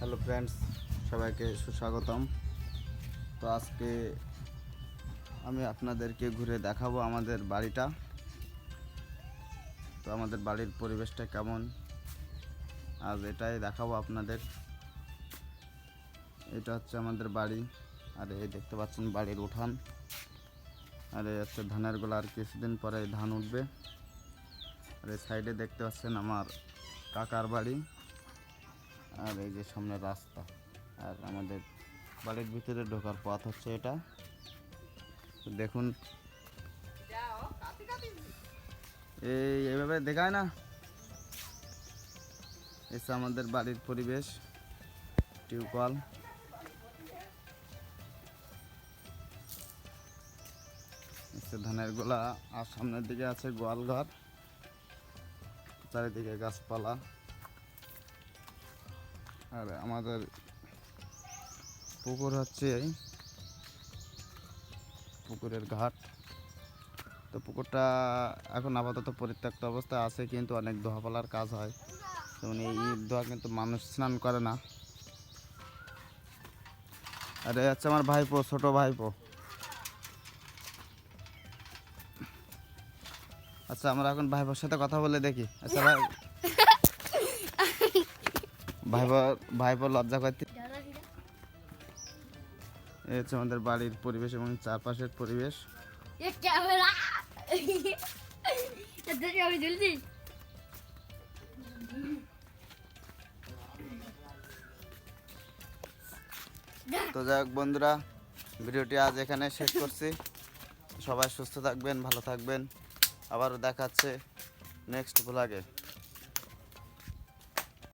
Hello friends, সবাইকে সুস্বাগতম। তো আজকে আমি আপনাদেরকে ঘুরে দেখাবো আমাদের বাড়িটা। তো আমাদের বাড়ির পরিবেশটা কেমন? আজ এটাই দেখাবো আপনাদের। এটা হচ্ছে আমাদের বাড়ি। আর এই দেখতে পাচ্ছেন বাড়ির উঠান। আর এই হচ্ছে ধানের গোলা। আর কিছুদিন পরে ধান উঠবে। আর এই সাইডে দেখতে পাচ্ছেন আমার কাকার বাড়ি। আর এই যে সামনে রাস্তা। আর আমাদের বাড়ির ভিতরে ঢোকার পথ হচ্ছে এটা। দেখুন। এই এভাবে দেখায় না? এসে আমাদের বাড়ির পরিবেশ, টিউবওয়েল। ধানের গোলা, আর সামনের দিকে আছে গোয়াল ঘর চারিদিকে গাছপালা। আর আমাদের পুকুর হচ্ছে পুকুরের ঘাট। তো পুকুরটা এখন আপাতত পরিত্যক্ত অবস্থায় আছে, কিন্তু অনেক দোহাপালার কাজ হয়। যেমন এই দোয়া কিন্তু মানুষ স্নান করে না। আর এই হচ্ছে আমার ভাইপো, ছোট ভাইপো। আচ্ছা আমরা এখন ভাইপোর সাথে কথা বলে দেখি। আচ্ছা ভাই। ভাইবা ভাইবা লজ্জা করতে। এই হচ্ছে আমাদের বাড়ির পরিবেশ এবং চারপাশের পরিবেশ। তো যাই হোক বন্ধুরা ভিডিওটি আজ এখানে শেষ করছি। সবাই সুস্থ থাকবেন ভালো থাকবেন। আবারও দেখাচ্ছে নেক্সট ব্লগে